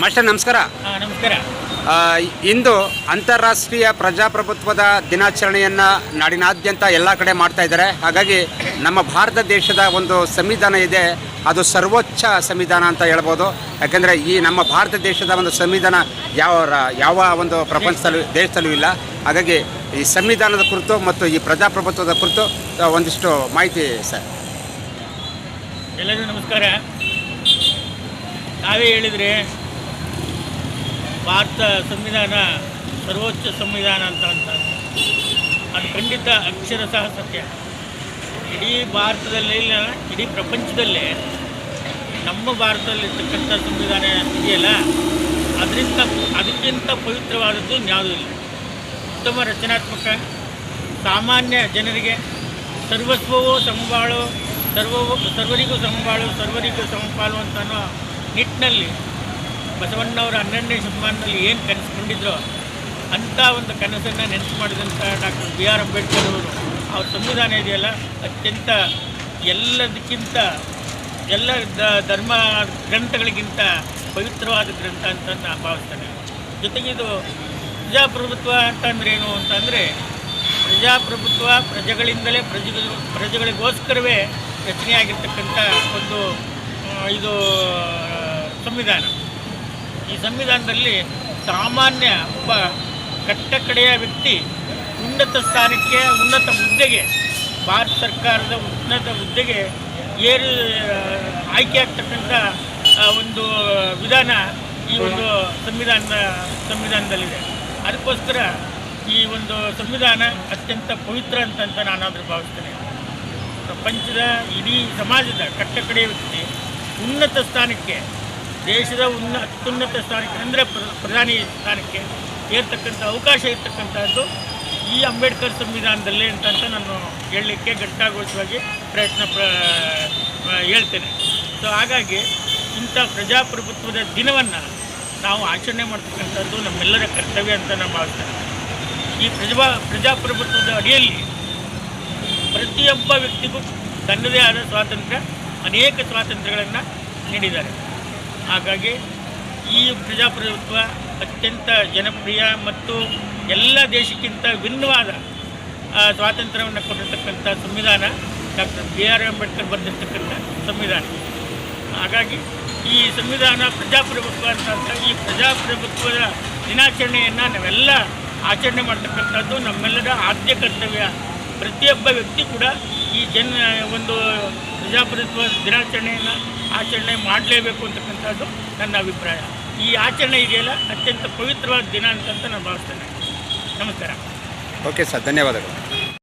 Master ನಮಸ್ಕಾರ. ನಮಸ್ಕಾರ. ಇಂದು ಅಂತಾರಾಷ್ಟ್ರೀಯ ಪ್ರಜಾಪ್ರಭುತ್ವದ ದಿನಾಚರಣೆಯನ್ನು ನಾಡಿನಾದ್ಯಂತ ಎಲ್ಲ ಕಡೆ ಮಾಡ್ತಾ ಇದ್ದಾರೆ. ಹಾಗಾಗಿ ನಮ್ಮ ಭಾರತ ದೇಶದ ಒಂದು ಸಂವಿಧಾನ ಇದೆ. ಅದು ಸರ್ವೋಚ್ಚ ಸಂವಿಧಾನ ಅಂತ ಹೇಳ್ಬೋದು. ಯಾಕೆಂದರೆ ಈ ನಮ್ಮ ಭಾರತ ದೇಶದ ಒಂದು ಸಂವಿಧಾನ ಯಾವ ಯಾವ ಒಂದು ಪ್ರಪಂಚದಲ್ಲೂ ದೇಶದಲ್ಲೂ ಇಲ್ಲ. ಹಾಗಾಗಿ ಈ ಸಂವಿಧಾನದ ಕುರಿತು ಮತ್ತು ಈ ಪ್ರಜಾಪ್ರಭುತ್ವದ ಕುರಿತು ಒಂದಿಷ್ಟು ಮಾಹಿತಿ ಸರ್. ಎಲ್ಲರಿಗೂ ನಮಸ್ಕಾರ. ನಾವೇ ಹೇಳಿದರೆ ಭಾರತ ಸಂವಿಧಾನ, ಸರ್ವೋಚ್ಚ ಸಂವಿಧಾನ ಅಂತ ಅಂತ ಅದು ಖಂಡಿತ ಅಕ್ಷರ ಸಹ ಸತ್ಯ. ಇಡೀ ಭಾರತದಲ್ಲಿ ಇಡೀ ಪ್ರಪಂಚದಲ್ಲೇ. ನಮ್ಮ ಭಾರತದಲ್ಲಿರ್ತಕ್ಕಂಥ ಸಂವಿಧಾನ ಇದೆಯಲ್ಲ, ಅದರಿಂದ ಅದಕ್ಕಿಂತ ಪವಿತ್ರವಾದದ್ದು ಯಾವುದೂ ಇಲ್ಲ. ಉತ್ತಮ ರಚನಾತ್ಮಕ, ಸಾಮಾನ್ಯ ಜನರಿಗೆ ಸರ್ವಸ್ವವೋ ಸಮಬಾಳು, ಸರ್ವವೋ, ಸರ್ವರಿಗೂ ಸಮಬಾಳು, ಸರ್ವರಿಗೂ ಸಮಪಾಲು ಅಂತ ಅನ್ನೋ ನಿಟ್ಟಿನಲ್ಲಿ ಬಸವಣ್ಣವರ ಹನ್ನೆರಡನೇ ಶತಮಾನದಲ್ಲಿ ಏನು ಕನಸ್ಕೊಂಡಿದ್ರು ಅಂಥ ಒಂದು ಕನಸನ್ನು ನೆನಪು ಮಾಡಿದಂಥ ಡಾಕ್ಟರ್ ಬಿ ಆರ್ ಅಂಬೇಡ್ಕರ್ ಅವರು. ಅವ್ರ ಸಂವಿಧಾನ ಇದೆಯಲ್ಲ, ಅತ್ಯಂತ ಎಲ್ಲದಕ್ಕಿಂತ, ಎಲ್ಲ ಧರ್ಮ ಗ್ರಂಥಗಳಿಗಿಂತ ಪವಿತ್ರವಾದ ಗ್ರಂಥ ಅಂತ ನಾನು ಭಾವಿಸ್ತೇನೆ. ಜೊತೆಗೆ ಇದು ಪ್ರಜಾಪ್ರಭುತ್ವ ಅಂತಂದ್ರೆ ಏನು ಅಂತಂದರೆ ಪ್ರಜಾಪ್ರಭುತ್ವ ಪ್ರಜೆಗಳಿಂದಲೇ ಪ್ರಜೆಗಳು, ಪ್ರಜೆಗಳಿಗೋಸ್ಕರವೇ ರಚನೆಯಾಗಿರ್ತಕ್ಕಂಥ ಒಂದು ಇದು ಸಂವಿಧಾನ. ಈ ಸಂವಿಧಾನದಲ್ಲಿ ಸಾಮಾನ್ಯ ಒಬ್ಬ ಕಟ್ಟಕಡೆಯ ವ್ಯಕ್ತಿ ಉನ್ನತ ಸ್ಥಾನಕ್ಕೆ, ಉನ್ನತ ಹುದ್ದೆಗೆ, ಭಾರತ ಸರ್ಕಾರದ ಉನ್ನತ ಹುದ್ದೆಗೆ ಏರು ಆಯ್ಕೆ ಆಗ್ತಕ್ಕಂಥ ಒಂದು ವಿಧಾನ ಈ ಒಂದು ಸಂವಿಧಾನದ, ಸಂವಿಧಾನದಲ್ಲಿದೆ. ಅದಕ್ಕೋಸ್ಕರ ಈ ಒಂದು ಸಂವಿಧಾನ ಅತ್ಯಂತ ಪವಿತ್ರ ಅಂತಂತ ನಾನಾದರೂ ಭಾವಿಸ್ತೇನೆ. ಪ್ರಪಂಚದ ಇಡೀ ಸಮಾಜದ ಕಟ್ಟಕಡೆಯ ವ್ಯಕ್ತಿ ಉನ್ನತ ಸ್ಥಾನಕ್ಕೆ ದೇಶದ ಉನ್ನ ಅತ್ಯುನ್ನತ ಸ್ಥಾನಕ್ಕೆ, ಅಂದರೆ ಪ್ರಧಾನಿ ಸ್ಥಾನಕ್ಕೆ ಏರ್ತಕ್ಕಂಥ ಅವಕಾಶ ಇರ್ತಕ್ಕಂಥದ್ದು ಈ ಅಂಬೇಡ್ಕರ್ ಸಂವಿಧಾನದಲ್ಲೇ ಅಂತ ನಾನು ಹೇಳಲಿಕ್ಕೆ ಘಟ್ಟಾಘೋಷವಾಗಿ ಪ್ರಯತ್ನ ಪ್ರ ಹೇಳ್ತೇನೆ. ಸೊ ಹಾಗಾಗಿ ಇಂಥ ಪ್ರಜಾಪ್ರಭುತ್ವದ ದಿನವನ್ನು ನಾವು ಆಚರಣೆ ಮಾಡ್ತಕ್ಕಂಥದ್ದು ನಮ್ಮೆಲ್ಲರ ಕರ್ತವ್ಯ ಅಂತ ನಾನು ಭಾವಿಸ್ತೇನೆ. ಈ ಪ್ರಜಾ, ಪ್ರಜಾಪ್ರಭುತ್ವದ ಅಡಿಯಲ್ಲಿ ಪ್ರತಿಯೊಬ್ಬ ವ್ಯಕ್ತಿಗೂ ತನ್ನದೇ ಆದ ಸ್ವಾತಂತ್ರ್ಯ, ಅನೇಕ ಸ್ವಾತಂತ್ರ್ಯಗಳನ್ನು ನೀಡಿದ್ದಾರೆ. ಹಾಗಾಗಿ ಈ ಪ್ರಜಾಪ್ರಭುತ್ವ ಅತ್ಯಂತ ಜನಪ್ರಿಯ ಮತ್ತು ಎಲ್ಲ ದೇಶಕ್ಕಿಂತ ಭಿನ್ನವಾದ ಸ್ವಾತಂತ್ರ್ಯವನ್ನು ಕೊಟ್ಟಿರ್ತಕ್ಕಂಥ ಸಂವಿಧಾನ, ಡಾಕ್ಟರ್ ಬಿ ಆರ್ ಅಂಬೇಡ್ಕರ್ ಬರೆದಿರ್ತಕ್ಕಂಥ ಸಂವಿಧಾನ. ಹಾಗಾಗಿ ಈ ಸಂವಿಧಾನ ಪ್ರಜಾಪ್ರಭುತ್ವ ಅಂತ ಈ ಪ್ರಜಾಪ್ರಭುತ್ವದ ದಿನಾಚರಣೆಯನ್ನು ನಾವೆಲ್ಲ ಆಚರಣೆ ಮಾಡ್ತಕ್ಕಂಥದ್ದು ನಮ್ಮೆಲ್ಲರ ಆದ್ಯ ಕರ್ತವ್ಯ. ಪ್ರತಿಯೊಬ್ಬ ವ್ಯಕ್ತಿ ಕೂಡ ಈ ಜನ, ಒಂದು ಪ್ರಜಾಪ್ರಭುತ್ವ ದಿನಾಚರಣೆಯನ್ನು ಆಚರಣೆ ಮಾಡಲೇಬೇಕು ಅಂತಕ್ಕಂಥದ್ದು ನನ್ನ ಅಭಿಪ್ರಾಯ. ಈ ಆಚರಣೆ ಇದೆಯಲ್ಲ, ಅತ್ಯಂತ ಪವಿತ್ರವಾದ ದಿನ ಅಂತ ನಾನು ಭಾವಿಸ್ತೇನೆ. ನಮಸ್ಕಾರ. ಓಕೆ ಸರ್, ಧನ್ಯವಾದಗಳು.